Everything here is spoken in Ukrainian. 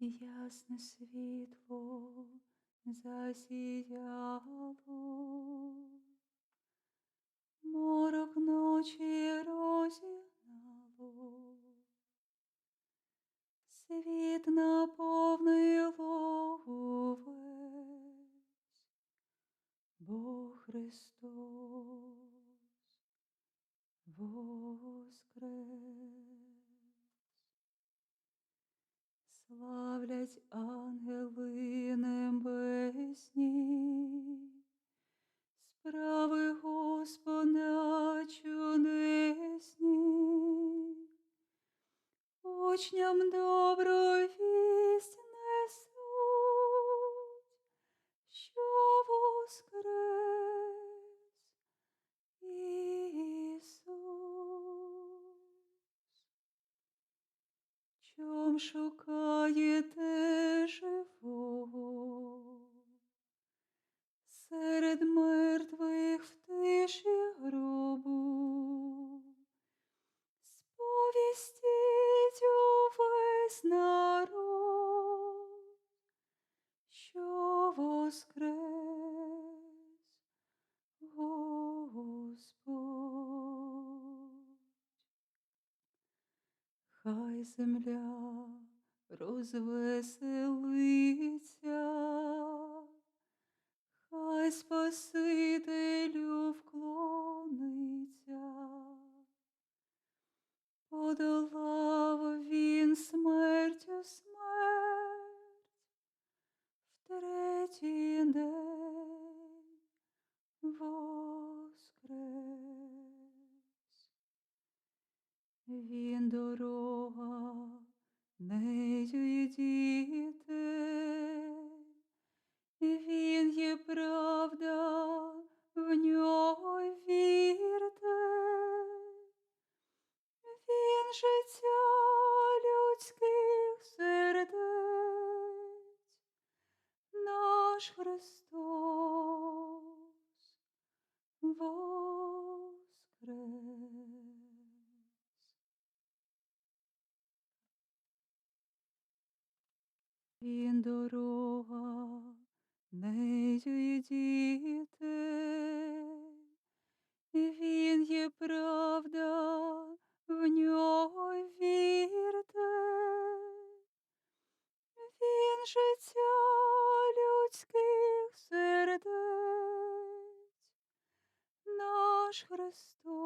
ясне світло засіяло, морок ночі розігнало, світ наповнило увесь, бо Христос Славлять ангели небесні, справи Господа чудесні, учням добру Чом шукаєте живого? Серед мертвих в тиші гробу. Сповістіть увесь народ, що воскрес Хай земля розвеселиться, Він дорога, нею йдіте, він є правда, в нього вірте, він життя людських сердець, наш Христос Він дорога, нею йдіте, він є правда, в нього вірте, він життя людських сердець, наш Христос